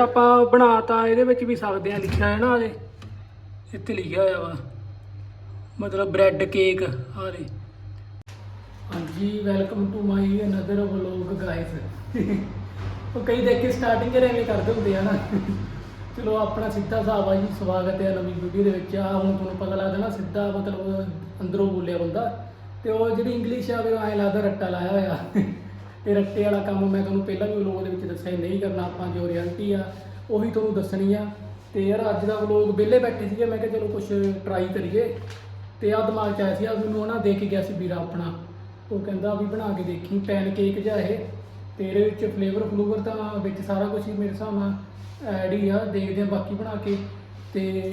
ਆਪਾਂ ਬਣਾਤਾ, ਇਹਦੇ ਵਿੱਚ ਵੀ ਸਕਦੇ ਆ ਲਿਖਿਆ ਹੈ ਨਾ ਆਲੇ ਇੱਥੇ ਲਿਖਿਆ ਹੋਇਆ ਵਾ। ਮਤਲਬ ਬ੍ਰੈਡ ਕੇਕ ਆਲੇ ਹਾਂਜੀ welcome to my another vlog guys ਉਹ ਕਈ ਦੇਖ ਕੇ ਸਟਾਰਟਿੰਗ ਜਿਹੜੇ ਐਵੇਂ ਕਰਦੇ ਹੁੰਦੇ ਆ ਨਾ। ਚਲੋ, ਆਪਣਾ ਸਿੱਧਾ ਹਿਸਾਬ ਆ ਜੀ, ਸਵਾਗਤ ਹੈ ਨਵੀਂ ਵੀਡੀਓ ਦੇ ਵਿੱਚ। ਆ ਹੁਣ ਤੁਹਾਨੂੰ ਪਤਾ ਲੱਗਦਾ ਨਾ, ਸਿੱਧਾ ਮਤਲਬ ਅੰਦਰੋਂ ਬੋਲਿਆ ਬੰਦਾ। ਤੇ ਉਹ ਜਿਹੜੀ ਇੰਗਲਿਸ਼ ਆ ਉਹ ਐਂ ਲੱਗਦਾ ਰੱਟਾ ਲਾਇਆ ਹੋਇਆ। ਤੇ ਰੱਟੇ ਵਾਲਾ ਕੰਮ ਮੈਂ ਤੁਹਾਨੂੰ ਪਹਿਲਾਂ ਵੀ ਵਲੋਗ ਦੇ ਵਿੱਚ ਦੱਸਿਆ ਨਹੀਂ ਕਰਨਾ ਆਪਾਂ, ਜੋ ਰਿਐਲਿਟੀ ਆ, ਉਹੀ ਤੁਹਾਨੂੰ ਦੱਸਣੀ ਆ। ਤੇ ਯਾਰ ਅੱਜ ਦਾ ਵਲੋਗ ਵਿਹਲੇ ਬੈਠੇ ਸੀਗੇ, ਮੈਂ ਕਿਹਾ ਚਲੋ ਕੁਝ ਟਰਾਈ ਕਰੀਏ। ਤੇ ਆ ਦਿਮਾਗ ਚ ਆਇਆ ਸੀ ਆ ਮੈਨੂੰ ਨਾ ਦੇ ਕੇ ਗਿਆ ਸੀ ਵੀਰਾ ਆਪਣਾ। ਉਹ ਕਹਿੰਦਾ ਵੀ ਬਣਾ ਕੇ ਦੇਖੀ ਪੈਨ ਕੇਕ ਜਿਹਾ ਇਹ। ਤੇ ਇਹਦੇ ਵਿੱਚ ਫਲੇਵਰ ਫਲੂਵਰ ਤਾਂ ਵਿੱਚ ਸਾਰਾ ਕੁਝ ਹੀ ਮੇਰੇ ਹਿਸਾਬ ਨਾਲ ਐਡ ਹੀ ਆ, ਦੇਖਦੇ ਆ ਬਾਕੀ ਬਣਾ ਕੇ। ਤੇ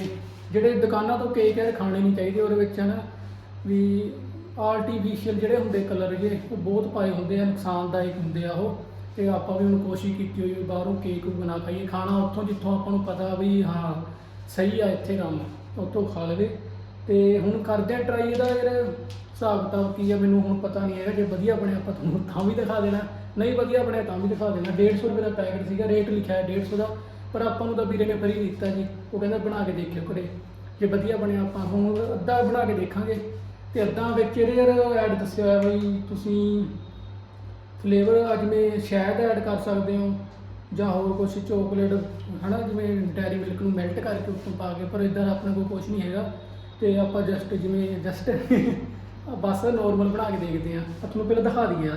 ਜਿਹੜੇ ਦੁਕਾਨਾਂ ਤੋਂ ਕੇਕ ਹੈ ਖਾਣੇ ਨਹੀਂ ਚਾਹੀਦੇ ਉਹਦੇ ਵਿੱਚ ਹੈ ਨਾ ਵੀ ਆਰਟੀਫੀਸ਼ੀਅਲ ਜਿਹੜੇ ਹੁੰਦੇ ਕਲਰ ਜੇ, ਉਹ ਬਹੁਤ ਪਾਏ ਹੁੰਦੇ ਆ, ਨੁਕਸਾਨਦਾਇਕ ਹੁੰਦੇ ਆ ਉਹ। ਤੇ ਆਪਾਂ ਵੀ ਹੁਣ ਕੋਸ਼ਿਸ਼ ਕੀਤੀ ਹੋਈ ਵੀ ਬਾਹਰੋਂ ਕੇਕ ਬਣਾ ਖਾਈਏ। ਖਾਣਾ ਉੱਥੋਂ ਜਿੱਥੋਂ ਆਪਾਂ ਨੂੰ ਪਤਾ ਵੀ ਹਾਂ, ਸਹੀ ਆ ਇੱਥੇ ਕੰਮ, ਉੱਥੋਂ ਖਾ ਲਵੇ। ਤੇ ਹੁਣ ਕਰਦੇ ਆ ਟਰਾਈ ਇਹਦਾ ਯਾਰ ਹਿਸਾਬ ਕਿਤਾਬ ਕੀ ਆ, ਮੈਨੂੰ ਹੁਣ ਪਤਾ ਨਹੀਂ ਹੈਗਾ। ਜੇ ਵਧੀਆ ਬਣਿਆ ਆਪਾਂ ਤੁਹਾਨੂੰ ਤਾਂ ਵੀ ਦਿਖਾ ਦੇਣਾ। ਨਹੀਂ ਵਧੀਆ ਬਣਿਆ ਤਾਂ ਵੀ ਦਿਖਾ ਦੇਣਾ। 150 ਰੁਪਏ ਦਾ ਪੈਕਟ ਸੀਗਾ ਰੇਟ ਲਿਖਿਆ ਹੈ 150 ਦਾ। ਪਰ ਆਪਾਂ ਨੂੰ ਤਾਂ ਵੀਰੇ ਨੇ ਫਰੀ ਦਿੱਤਾ ਜੀ। ਉਹ ਕਹਿੰਦਾ ਬਣਾ ਕੇ ਦੇਖਿਓ ਘਰੇ। ਜੇ ਵਧੀਆ ਬਣਿਆ ਆਪਾਂ ਹੁਣ ਅੱਧਾ ਬਣਾ ਕੇ ਦੇਖਾਂਗੇ। ਤੇ ਅੱਧਾ ਵਿੱਚ ਇਹਦੇ ਯਾਰ ਐਡ ਦੱਸਿਆ ਹੋਇਆ ਬਈ ਤੁਸੀਂ ਫਲੇਵਰ ਅੱਜ ਮੈਂ ਸ਼ਹਿਦ ਐਡ ਕਰ ਸਕਦੇ ਹੋ ਜਾਂ ਹੋਰ ਕੁਝ ਚੋਕਲੇਟ ਹਨਾ, ਜਿਵੇਂ ਡੈਰੀ ਮਿਲਕ ਨੂੰ ਮੈਲਟ ਕਰਕੇ ਉੱਪਰ ਪਾ ਕੇ, ਪਰ ਇਦਾਂ ਆਪਣੇ ਕੋਲ ਕੁਝ ਨਹੀਂ ਹੈਗਾ ਤੇ ਆਪਾਂ ਜਸਟ ਜਿਵੇਂ ਜਸਟ ਬਸ ਨੋਰਮਲ ਬਣਾ ਕੇ ਦੇਖਦੇ ਆ ਤੁਹਾਨੂੰ ਪਹਿਲਾਂ ਦਿਖਾ ਦਈਏ ਆ।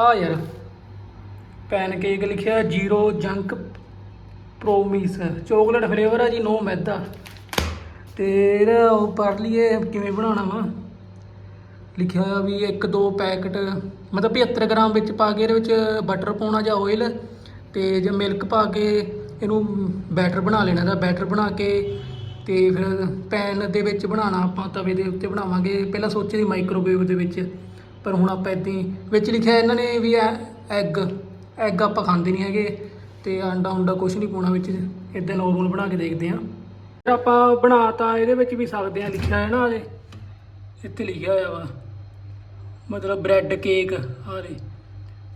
ਆ ਯਾਰ ਪੈਨ ਕੇਕ ਲਿਖਿਆ zero junk promise chocolate flavour ਆ ਜੀ ਨੋ ਮੈਦਾ। ਤੇ ਇਹਦਾ ਉਹ ਪੜ ਲਈਏ, ਕਿਵੇਂ ਬਣਾਉਣਾ ਵਾ? ਲਿਖਿਆ ਹੋਇਆ ਵੀ ਇੱਕ ਦੋ ਪੈਕਟ, ਮਤਲਬ 75 ਗ੍ਰਾਮ ਵਿੱਚ ਪਾ ਕੇ ਇਹਦੇ ਵਿੱਚ ਬਟਰ ਪਾਉਣਾ ਜਾਂ ਆਇਲ ਤੇ ਜਾਂ ਮਿਲਕ ਪਾ ਕੇ ਇਹਨੂੰ ਬੈਟਰ ਬਣਾ ਲੈਣਾ ਦਾ ਬੈਟਰ ਬਣਾ ਕੇ ਤੇ ਫਿਰ ਪੈਨ ਦੇ ਵਿੱਚ ਬਣਾਉਣਾ, ਆਪਾਂ ਤਵੇ ਦੇ ਉੱਤੇ ਬਣਾਵਾਂਗੇ। ਪਹਿਲਾਂ ਸੋਚੇ ਸੀ ਮਾਈਕ੍ਰੋਵੇਵ ਦੇ ਵਿੱਚ, ਪਰ ਹੁਣ ਆਪਾਂ ਇਦਾਂ ਵਿੱਚ ਲਿਖਿਆ ਇਹਨਾਂ ਨੇ ਵੀ ਐਗ ਐਗ ਆਪਾਂ ਖਾਂਦੇ ਨਹੀਂ ਹੈਗੇ ਤੇ ਅੰਡਾ ਉਂਡਾ ਕੁਝ ਨਹੀਂ ਪਾਉਣਾ ਵਿੱਚ ਇਦਾਂ ਨੋਰਮਲ ਬਣਾ ਕੇ ਦੇਖਦੇ ਆਂ ਆਪਾਂ ਬਣਾਤਾ, ਇਹਦੇ ਵਿੱਚ ਵੀ ਸਕਦੇ ਆ ਲਿਖਿਆ ਹੈ ਨਾ ਆਲੇ ਇੱਥੇ ਲਿਖਿਆ ਹੋਇਆ ਵਾ। ਮਤਲਬ ਬ੍ਰੈਡ ਕੇਕ ਆਲੇ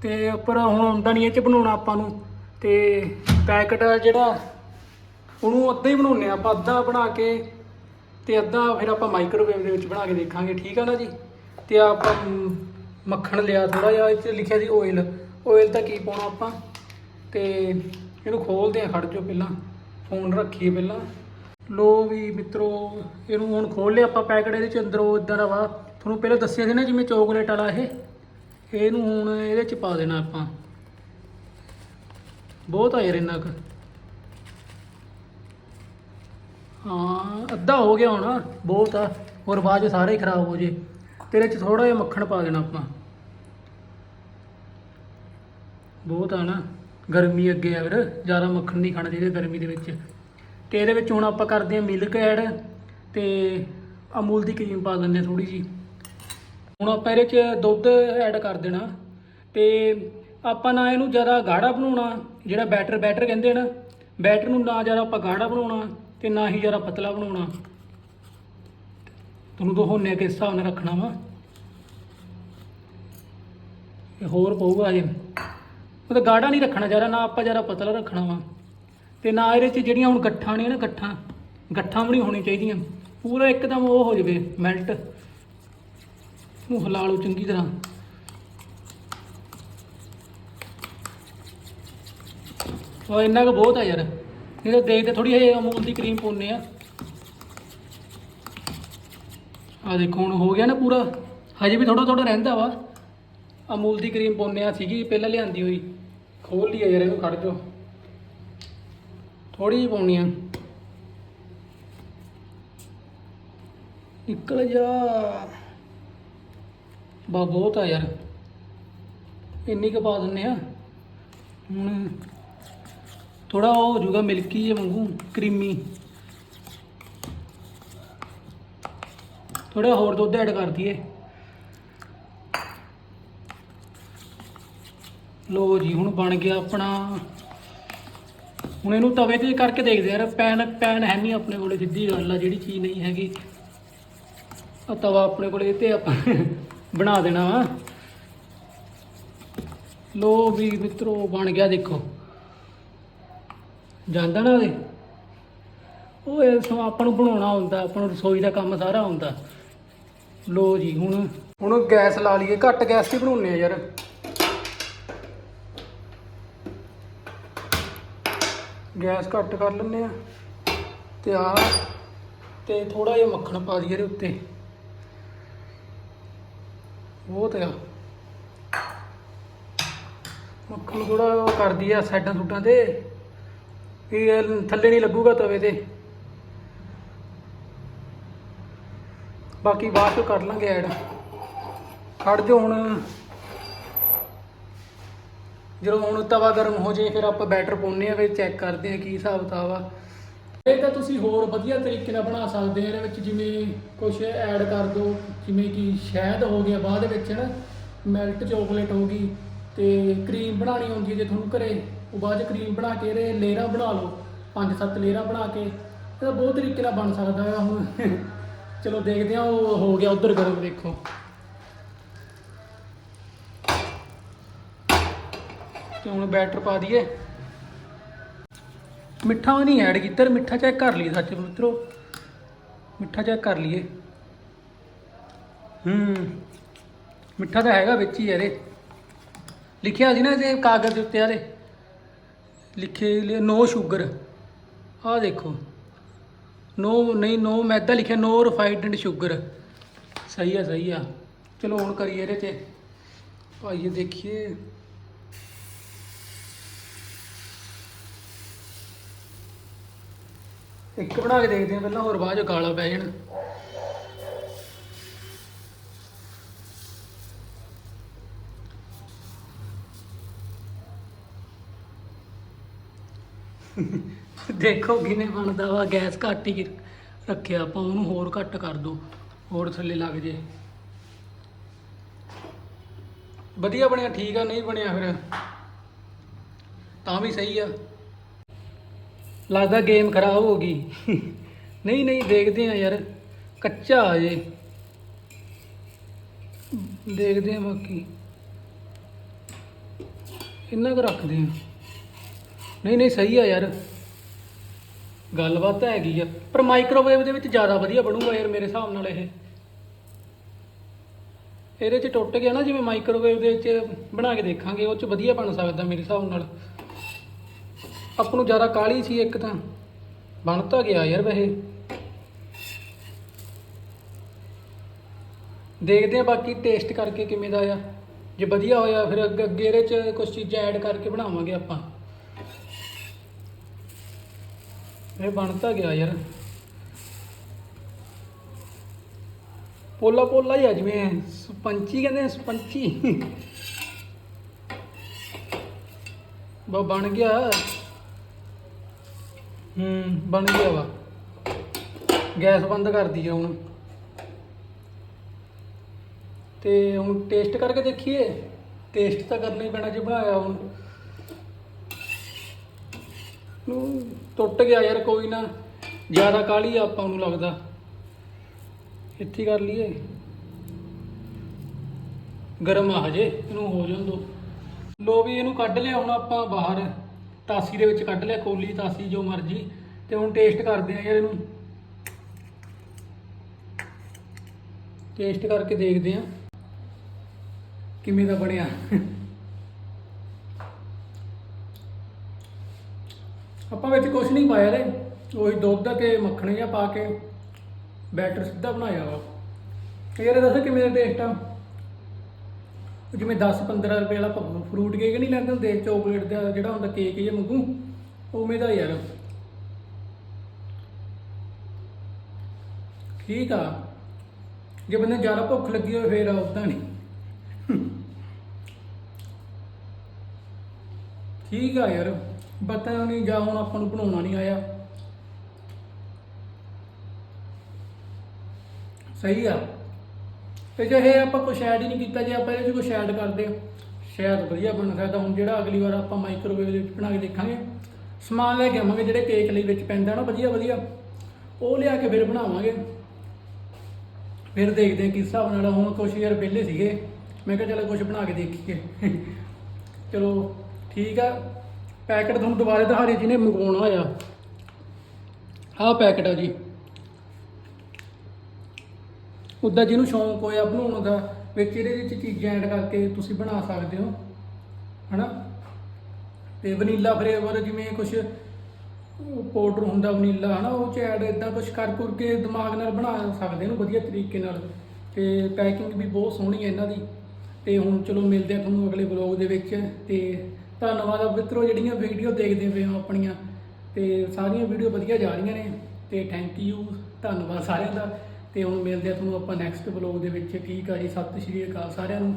ਤੇ ਉੱਪਰ ਹੁਣ ਆਉਂਦਾ ਨਹੀਂ ਇਹ ਚ ਬਣਾਉਣਾ ਆਪਾਂ ਨੂੰ। ਤੇ ਪੈਕਟ ਜਿਹੜਾ, ਉਹਨੂੰ ਅੱਧਾ ਹੀ ਬਣਾਉਣੇ ਆਪਾਂ, ਅੱਧਾ ਬਣਾ ਕੇ ਤੇ ਅੱਧਾ ਫਿਰ ਆਪਾਂ ਮਾਈਕ੍ਰੋਵੇਵ ਦੇ ਵਿੱਚ ਬਣਾ ਕੇ ਦੇਖਾਂਗੇ, ਠੀਕ ਆ ਨਾ ਜੀ? ਤੇ ਆਪਾਂ ਮੱਖਣ ਲਿਆ ਥੋੜਾ ਜਿਹਾ ਇੱਥੇ ਲਿਖਿਆ ਸੀ ਆਇਲ ਆਇਲ ਤਾਂ ਕੀ ਪਾਉਣਾ ਆਪਾਂ? ਤੇ ਇਹਨੂੰ ਖੋਲਦੇ ਆ ਖੜ ਜਾਓ ਪਹਿਲਾਂ। ਫੋਨ ਰੱਖੀਏ ਪਹਿਲਾਂ। ਲੋ ਵੀ ਮਿੱਤਰੋ, ਇਹਨੂੰ ਹੁਣ ਖੋਲ ਲਿਆ ਆਪਾਂ ਪੈਕਟ ਇਹਦੇ ਚ ਅੰਦਰੋਂ ਇਦਾਂ ਦਾ ਵਾ। ਤੁਹਾਨੂੰ ਪਹਿਲਾਂ ਦੱਸਿਆ ਸੀ ਨਾ ਜਿਵੇਂ ਚੋਕਲੇਟ ਵਾਲਾ ਇਹ। ਇਹਨੂੰ ਹੁਣ ਇਹਦੇ ਚ ਪਾ ਦੇਣਾ ਆਪਾਂ। ਬਹੁਤ ਆ ਯਾਰ ਇੰਨਾ ਕੁ ਹਾਂ, ਅੱਧਾ ਹੋ ਗਿਆ ਹੁਣ। ਬਹੁਤ ਆ। ਹੋਰ ਬਾਅਦ ਸਾਰੇ ਹੀ ਖਰਾਬ ਹੋ ਜੇ। ਤੇਰੇ ਚ ਥੋੜਾ ਜਿਹਾ ਮੱਖਣ ਪਾ ਦੇਣਾ ਆਪਾਂ। ਬਹੁਤ ਆ ਨਾ। ਗਰਮੀ ਅੱਗੇ ਆ ਫਿਰ। ਜ਼ਿਆਦਾ ਮੱਖਣ ਨਹੀਂ ਖਾਣਾ ਚਾਹੀਦਾ ਗਰਮੀ ਦੇ ਵਿੱਚ। ਤੇ ਇਹਦੇ ਵਿੱਚ ਹੁਣ ਆਪਾਂ ਕਰਦੇ ਹਾਂ ਮਿਲਕ ਐਡ ਤੇ ਅਮੂਲ ਦੀ ਕਰੀਮ ਪਾ ਦਿੰਦੇ ਹਾਂ ਥੋੜੀ ਜੀ ਹੁਣ ਆਪਾਂ ਇਹਦੇ 'ਚ ਦੁੱਧ ਐਡ ਕਰ ਦੇਣਾ ਤੇ ਆਪਾਂ ਨਾ ਇਹਨੂੰ ਜ਼ਿਆਦਾ ਗਾੜਾ ਬਣਾਉਣਾ, ਜਿਹੜਾ ਬੈਟਰ ਬੈਟਰ ਕਹਿੰਦੇ ਨਾ ਬੈਟਰ ਨੂੰ ਨਾ ਜ਼ਿਆਦਾ ਆਪਾਂ ਗਾੜਾ ਬਣਾਉਣਾ ਤੇ ਨਾ ਹੀ ਜ਼ਿਆਦਾ ਪਤਲਾ ਬਣਾਉਣਾ। ਤੁਹਾਨੂੰ ਦਿਖਾਉਂਦੇ ਕਿਸ ਹਿਸਾਬ ਨਾਲ ਰੱਖਣਾ ਵਾ। ਇਹ ਹੋਰ ਪਊਗਾ ਜੇ ਮਤਲਬ ਗਾੜਾ ਨਹੀਂ ਰੱਖਣਾ ਜ਼ਿਆਦਾ, ਨਾ ਆਪਾਂ ਜ਼ਿਆਦਾ ਪਤਲਾ ਰੱਖਣਾ ਵਾ। ਤੇ ਨਾ ਇਹਦੇ 'ਚ ਜਿਹੜੀਆਂ ਹੁਣ ਗੱਠਾਂ ਨੇ ਨਾ ਗੱਠਾਂ ਗੱਠਾਂ ਵੀ ਨਹੀਂ ਹੋਣੀਆਂ ਚਾਹੀਦੀਆਂ। ਪੂਰਾ ਇੱਕਦਮ ਉਹ ਹੋ ਜਾਵੇ ਮੈਲਟ ਨੂੰ ਹਿਲਾ ਲਓ ਚੰਗੀ ਤਰ੍ਹਾਂ। ਉਹ ਇੰਨਾ ਕੁ ਬਹੁਤ ਆ ਯਾਰ। ਇਹ ਤਾਂ ਦੇਖਦੇ ਥੋੜੀ ਜਿਹੀ ਅਮੂਲ ਦੀ ਕਰੀਮ ਪਾਉਨੇ ਆ। ਆ ਦੇਖੋ, ਹੁਣ ਹੋ ਗਿਆ ਨਾ ਪੂਰਾ। ਹਜੇ ਵੀ ਥੋੜਾ ਥੋੜਾ ਰਹਿੰਦਾ ਵਾ। ਅਮੂਲ ਦੀ ਕਰੀਮ ਪਾਉਨੇ ਆ ਸੀਗੀ, ਪਹਿਲਾਂ ਲਿਆਂਦੀ ਹੋਈ। ਖੋਲ ਲਈ ਯਾਰ, ਇਹਨੂੰ ਕੱਢ ਦਿਓ। ਥੋੜੀ ਜਿਹੀ ਪਾਉਣੀ ਆ। ਨਿਕਲ ਜਾ। ਬਾ, ਬਹੁਤ ਆ ਯਾਰ। ਇੰਨੀ ਕੁ ਪਾ ਦਿੰਨੇ ਆ। ਹੁਣ ਥੋੜਾ ਉਹ ਹੋ ਜਾਊਗਾ ਮਿਲਕੀ ਜਿਹਾ ਵਾਂਗੂ, ਕਰੀਮੀ। ਥੋੜਾ ਹੋਰ ਦੁੱਧ ਐਡ ਕਰ ਦਈਏ। ਲੋ ਜੀ, ਹੁਣ ਬਣ ਗਿਆ ਆਪਣਾ ਹੁਣ ਇਹਨੂੰ ਤਵੇ ਤੇ ਕਰਕੇ ਦੇਖਦੇ ਯਾਰ, ਪੈਨ ਪੈਨ ਹੈ ਨਹੀਂ ਆਪਣੇ ਕੋਲੇ, ਸਿੱਧੀ ਗੱਲ ਆ, ਜਿਹੜੀ ਚੀਜ਼ ਨਹੀਂ ਹੈਗੀ। ਆ ਤਵਾ ਆਪਣੇ ਕੋਲੇ ਤੇ ਆਪਾਂ ਬਣਾ ਦੇਣਾ ਵਾ। ਲੋ ਵੀ ਮਿੱਤਰੋ, ਬਣ ਗਿਆ ਦੇਖੋ। ਜਾਂਦਾ ਨਾ ਉਹਦੇ। ਉਹ ਇਹ ਆਪਾਂ ਨੂੰ ਬਣਾਉਣਾ ਹੁੰਦਾ, ਆਪਾਂ ਨੂੰ ਰਸੋਈ ਦਾ ਕੰਮ ਸਾਰਾ ਹੁੰਦਾ। ਲੋ ਜੀ, ਹੁਣ ਹੁਣ ਗੈਸ ਲਾ ਲਈਏ, ਘੱਟ ਗੈਸ ਤੇ ਬਣਾਉਣੇ ਆ ਯਾਰ। ਗੈਸ ਘੱਟ ਕਰ ਲੈਂਦੇ ਆ। ਤੇ ਆ ਤੇ ਥੋੜਾ ਜਿਹਾ ਮੱਖਣ ਪਾ ਦਈਏ ਇਹਦੇ ਉੱਤੇ। ਬਹੁਤ ਆ। ਮੱਖਣ ਥੋੜਾ ਕਰਦੀ ਆ ਸਾਈਡਾਂ ਸੁੱਟਾਂ ਤੇ। ਵੀ ਥੱਲੇ ਨਹੀਂ ਲੱਗੂਗਾ ਤਵੇ ਤੇ। ਬਾਕੀ ਬਾਅਦ 'ਚ ਕਰ ਲਾਂਗੇ ਐਡ। ਖੜ ਜੋ ਹੁਣ। ਜਦੋਂ ਹੁਣ ਤਵਾ ਗਰਮ ਹੋ ਜੇ ਫਿਰ ਆਪਾਂ ਬੈਟਰ ਪਾਉਨੇ ਆ ਫਿਰ ਚੈੱਕ ਕਰਦੇ ਆ ਕੀ ਹਿਸਾਬ ਕਿਤਾਬ ਆ। ਇਹ ਤਾਂ ਤੁਸੀਂ ਹੋਰ ਵਧੀਆ ਤਰੀਕੇ ਨਾਲ ਬਣਾ ਸਕਦੇ ਆ ਇਹਦੇ ਵਿੱਚ ਜਿਵੇਂ ਕੁਝ ਐਡ ਕਰ ਦਿਓ ਜਿਵੇਂ ਕਿ ਸ਼ਹਿਦ ਹੋ ਗਿਆ ਬਾਅਦ ਵਿੱਚ ਨਾ ਮੈਲਟ ਚਾਕਲੇਟ ਹੋ ਗਈ ਤੇ ਕਰੀਮ ਬਣਾਉਣੀ ਹੁੰਦੀ ਹੈ ਜੇ ਤੁਹਾਨੂੰ ਘਰੇ, ਉਹ ਬਾਅਦ ਚ ਕਰੀਮ ਬਣਾ ਕੇ ਇਹਦੇ ਲੇਅਰਾਂ ਬਣਾ ਲਓ, ਪੰਜ ਸੱਤ ਲੇਅਰਾਂ ਬਣਾ ਕੇ ਇਹਦਾ ਬਹੁਤ ਤਰੀਕੇ ਨਾਲ ਬਣ ਸਕਦਾ ਹੈ ਹੁਣ। ਚਲੋ ਦੇਖਦੇ ਆ ਉਹ ਹੋ ਗਿਆ ਉਧਰ ਗਰਮ, ਦੇਖੋ। ਤੇ ਹੁਣ ਬੈਟਰ ਪਾ ਦਈਏ। ਮਿੱਠਾ ਨਹੀਂ ਐਡ ਕੀਤਾ, ਮਿੱਠਾ ਚੈੱਕ ਕਰ ਲਈਏ ਸੱਚ ਮਿੱਤਰੋ। ਮਿੱਠਾ ਚੈੱਕ ਕਰ ਲਈਏ। ਹੂੰ, ਮਿੱਠਾ ਤਾਂ ਹੈਗਾ ਵਿੱਚ ਹੀ ਇਹਦੇ। ਲਿਖਿਆ ਸੀ ਨਾ ਇਹਦੇ ਕਾਗਜ਼ ਦੇ ਉੱਤੇ ਇਹਦੇ ਲਿਖੇ ਨੋ ਸ਼ੂਗਰ ਆਹ ਦੇਖੋ। ਨੋ ਨਹੀਂ ਨੋ ਮੈਦਾ ਲਿਖਿਆ ਨੋ ਰਿਫਾਈਨਡ ਐਂਡ ਸ਼ੂਗਰ ਸਹੀ ਆ ਸਹੀ ਆ। ਚਲੋ ਹੁਣ ਕਰੀਏ ਇਹਦੇ ਤੇ। ਆਈਏ ਦੇਖੀਏ। ਇੱਕ ਬਣਾ ਕੇ ਦੇਖਦੇ ਹਾਂ ਪਹਿਲਾਂ, ਹੋਰ ਬਾਅਦ ਚ ਕਾਲਾ ਪੈ ਜਾਣ। ਦੇਖੋ ਕਿਵੇਂ ਬਣਦਾ ਵਾ, ਗੈਸ ਘੱਟ ਹੀ ਰੱਖਿਆ, ਆਪਾਂ ਉਹਨੂੰ ਹੋਰ ਘੱਟ ਕਰ ਦੋ, ਹੋਰ ਥੱਲੇ ਲੱਗ ਜੇ। ਵਧੀਆ ਬਣਿਆ, ਠੀਕ ਆ, ਨਹੀਂ ਬਣਿਆ ਫਿਰ, ਤਾਂ ਵੀ ਸਹੀ ਆ। ਲੱਗਦਾ ਗੇਮ ਖਰਾਬ ਹੋ ਗਈ। ਨਹੀਂ ਨਹੀਂ, ਦੇਖਦੇ ਆ ਯਾਰ, ਕੱਚਾ ਆ ਜੇ। ਦੇਖਦੇ ਆ ਬਾਕੀ। ਇੰਨਾ ਕੁ ਰੱਖਦੇ ਆ ਨਹੀਂ ਨਹੀਂ, ਸਹੀ ਆ ਯਾਰ। ਗੱਲਬਾਤ ਤਾਂ ਹੈਗੀ ਆ। ਪਰ ਮਾਈਕ੍ਰੋਵੇਵ ਦੇ ਵਿੱਚ ਜ਼ਿਆਦਾ ਵਧੀਆ ਬਣੂਗਾ ਯਾਰ ਮੇਰੇ ਹਿਸਾਬ ਨਾਲ ਇਹ। ਇਹਦੇ 'ਚ ਟੁੱਟ ਗਿਆ ਨਾ, ਜਿਵੇਂ ਮਾਈਕ੍ਰੋਵੇਵ ਦੇ ਵਿੱਚ ਬਣਾ ਕੇ ਦੇਖਾਂਗੇ, ਉਹ 'ਚ ਵਧੀਆ ਬਣ ਸਕਦਾ ਮੇਰੇ ਹਿਸਾਬ ਨਾਲ। ਆਪਾਂ ਨੂੰ ਜ਼ਿਆਦਾ ਕਾਲੀ ਸੀ ਇੱਕ ਤਾਂ। ਬਣਤਾ ਗਿਆ ਯਾਰ ਵੈਸੇ। ਦੇਖਦੇ ਆ ਬਾਕੀ ਟੇਸਟ ਕਰਕੇ ਕਿਵੇਂ ਦਾ ਆ। ਜੇ ਵਧੀਆ ਹੋਇਆ ਫਿਰ ਅੱਗੇ ਅੱਗੇ ਇਹਦੇ 'ਚ ਕੁਝ ਚੀਜ਼ਾਂ ਐਡ ਕਰਕੇ ਬਣਾਵਾਂਗੇ ਆਪਾਂ। ਇਹ ਬਣਤਾ ਗਿਆ ਯਾਰ। ਪੋਲਾ ਪੋਲਾ ਹੀ ਆ ਜਿਵੇਂ ਸਪੰਚੀ ਕਹਿੰਦੇ ਸਪੰਚੀ ਬਾ ਬਣ ਗਿਆ। ਹੂੰ, ਬਣ ਗਿਆ ਵਾ। ਗੈਸ ਬੰਦ ਕਰਦੀ ਦਈਏ ਹੁਣ। ਤੇ ਹੁਣ ਟੇਸਟ ਕਰਕੇ ਦੇਖੀਏ। ਟੇਸਟ ਤਾਂ ਕਰਨਾ ਹੀ ਪੈਣਾ ਜੇ ਬਣਾਇਆ ਹੁਣ। ਨੂੰ ਟੁੱਟ ਗਿਆ ਯਾਰ ਕੋਈ ਨਾ। ਜ਼ਿਆਦਾ ਕਾਲੀ ਆ ਆਪਾਂ ਨੂੰ ਲੱਗਦਾ। ਇੱਥੇ ਕਰ ਲਈਏ। ਗਰਮ ਆ ਹਜੇ, ਇਹਨੂੰ ਹੋ ਜਾਣ ਦੋ। ਲੋ ਵੀ ਇਹਨੂੰ ਕੱਢ ਲਿਆ ਹੁਣ ਆਪਾਂ ਬਾਹਰ। ਤਾਸੀ ਦੇ ਵਿੱਚ ਕੱਢ ਲਿਆ ਕੋਲੀ ਤਾਸੀ ਜੋ ਮਰਜ਼ੀ, ਤੇ ਹੁਣ ਟੇਸਟ ਕਰਦੇ ਆ ਯਾਰ ਇਹਨੂੰ। ਟੇਸਟ ਕਰਕੇ ਦੇਖਦੇ ਆ ਕਿਵੇਂ ਦਾ ਬਣਿਆ। ਆਪਾਂ ਵਿੱਚ ਕੁਝ ਨਹੀਂ ਪਾਇਆ ਰੇ। ਉਹੀ ਦੁੱਧ ਤੇ ਮੱਖਣ ਜਿਹਾ ਪਾ ਕੇ ਬੈਟਰ ਸਿੱਧਾ ਬਣਾਇਆ ਵਾ। ਤੇ ਯਾਰ ਦੱਸੋ ਕਿਵੇਂ ਦਾ ਟੇਸਟ ਆ? ਜਿਵੇਂ 10-15 ਰੁਪਏ ਵਾਲਾ ਫਰੂਟ ਕੇਕ ਨਹੀਂ ਲੈਂਦੇ ਹੁੰਦੇ ਚਾਕਲੇਟ ਦਾ ਜਿਹੜਾ ਹੁੰਦਾ ਕੇਕ ਜਿਹਾ ਮੰਗੂ ਉਵੇਂ ਦਾ ਯਾਰ। ਠੀਕ ਆ। ਜੇ ਬੰਦੇ ਜ਼ਿਆਦਾ ਭੁੱਖ ਲੱਗੀ ਹੋਵੇ, ਫੇਰ ਉਦਾਂ ਨਹੀਂ ਠੀਕ ਆ ਯਾਰ। ਪਤਾ ਨਹੀਂ ਜਾਂ ਹੁਣ ਆਪਾਂ ਨੂੰ ਬਣਾਉਣਾ ਨਹੀਂ ਆਇਆ। ਸਹੀ ਆ। ਤੇ ਜੇ ਇਹ ਆਪਾਂ ਕੁਛ ਐਡ ਹੀ ਨਹੀਂ ਕੀਤਾ, ਜੇ ਆਪਾਂ ਇਹਦੇ 'ਚ ਕੁਛ ਐਡ ਕਰਦੇ, ਸ਼ਾਇਦ ਵਧੀਆ ਬਣ ਸਕਦਾ। ਹੁਣ ਜਿਹੜਾ ਅਗਲੀ ਵਾਰ ਆਪਾਂ ਮਾਈਕ੍ਰੋਵੇਵ ਦੇ ਵਿੱਚ ਬਣਾ ਕੇ ਦੇਖਾਂਗੇ, ਸਮਾਨ ਲੈ ਕੇ ਆਵਾਂਗੇ, ਜਿਹੜੇ ਕੇਕ ਲਈ ਵਿੱਚ ਪੈਂਦਾ ਨਾ, ਵਧੀਆ ਵਧੀਆ। ਉਹ ਲਿਆ ਕੇ ਫਿਰ ਬਣਾਵਾਂਗੇ। ਫਿਰ ਦੇਖਦੇ ਹਾਂ ਕਿਸ ਹਿਸਾਬ ਨਾਲ ਹੁਣ ਕੁਛ ਯਾਰ ਵਿਹਲੇ ਸੀਗੇ। ਮੈਂ ਕਿਹਾ ਚਲੋ ਕੁਝ ਬਣਾ ਕੇ ਦੇਖੀਏ। ਚਲੋ, ਠੀਕ ਆ। ਪੈਕਟ ਤੁਹਾਨੂੰ ਦੁਬਾਰੇ ਦਿਖਾਰੇ ਜਿਹਨੇ ਮੰਗਵਾਉਣਾ ਹੋਇਆ। ਆਹ ਪੈਕਟ ਆ ਜੀ। ਉੱਦਾਂ ਜਿਹਨੂੰ ਸ਼ੌਂਕ ਹੋਇਆ ਬਣਾਉਣ ਦਾ ਵਿੱਚ ਇਹਦੇ ਵਿੱਚ ਚੀਜ਼ਾਂ ਐਡ ਕਰਕੇ ਤੁਸੀਂ ਬਣਾ ਸਕਦੇ ਹੋ, ਹਨਾ? ਤੇ ਵਨੀਲਾ ਫਲੇਵਰ ਜਿਵੇਂ ਕੁਝ ਪਾਊਡਰ ਹੁੰਦਾ ਵਨੀਲਾ, ਹਨਾ? ਉਹ ਚ ਐਡ ਇਦਾਂ ਕੁਝ ਕਰ ਕਰ ਕੇ ਦਿਮਾਗ ਨਾਲ ਬਣਾ ਸਕਦੇ ਨੂੰ ਵਧੀਆ ਤਰੀਕੇ ਨਾਲ। ਤੇ ਪੈਕਿੰਗ ਵੀ ਬਹੁਤ ਸੋਹਣੀ ਹੈ ਇਹਨਾਂ ਦੀ। ਤੇ ਹੁਣ ਚਲੋ ਮਿਲਦੇ ਆ ਤੁਹਾਨੂੰ ਅਗਲੇ ਵਲੌਗ ਦੇ ਵਿੱਚ। ਤੇ ਧੰਨਵਾਦ ਆ ਮਿੱਤਰੋ, ਜਿਹੜੀਆਂ ਵੀਡੀਓ ਦੇਖਦੇ ਪਏ ਹੋ ਆਪਣੀਆਂ। ਤੇ ਸਾਰੀਆਂ ਵੀਡੀਓ ਵਧੀਆ ਜਾ ਰਹੀਆਂ ਨੇ। ਤੇ ਥੈਂਕ ਯੂ ਧੰਨਵਾਦ ਸਾਰਿਆਂ ਦਾ। ਤੇ ਹੁਣ ਮਿਲਦੇ ਆ ਤੁਹਾਨੂੰ ਆਪਾਂ ਨੈਕਸਟ ਵਲੌਗ ਦੇ ਵਿੱਚ। ਠੀਕ ਆ ਜੀ, ਸਤਿ ਸ਼੍ਰੀ ਅਕਾਲ ਸਾਰਿਆਂ ਨੂੰ।